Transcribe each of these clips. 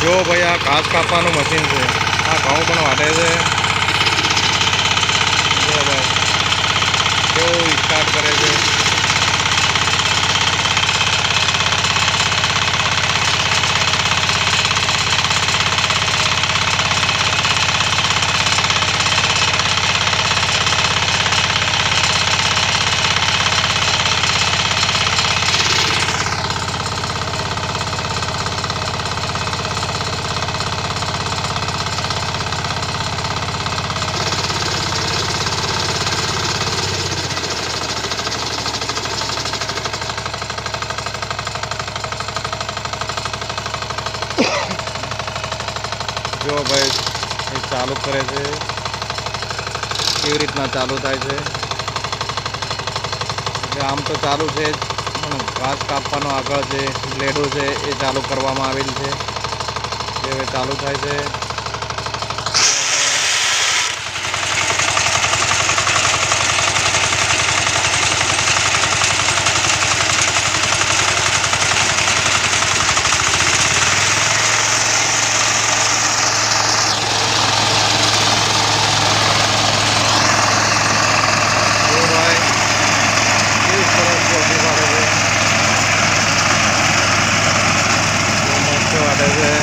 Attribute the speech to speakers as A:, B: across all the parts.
A: જો ભાઈ આ ઘાસ કાપવાનું મશીન છે આ ઘઉં પણ વાટે છે જો ભાઈ કેવું સ્ટાર્ટ કરે છે જો ભાઈ ચાલુ કરે છે. કેવી રીતના ચાલુ થાય છે? એટલે આમ તો ચાલુ છે પણ ઘાસ કાપવાનો આગળ જે બ્લેડો છે એ ચાલુ કરવામાં આવેલ છે. જે ચાલુ થાય છે જો ભાઈ કેવી સરસ ચોકી પાડે છે બહુ મસ્ત વાટે છે.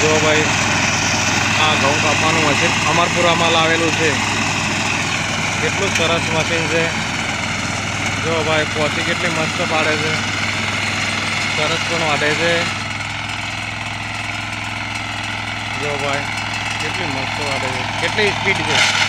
A: જો ભાઈ, આ ઘઉં કાપવાનું મશીન અમરપુરામાં લાવેલું છે. કેટલું સરસ મશીન છે. જો ભાઈ પોતી કેટલી મસ્ત પાડે છે. સરસ પણ વાટે છે. જો ભાઈ, કેટલી મસ્ત વાટે છે. કેટલી સ્પીડ છે.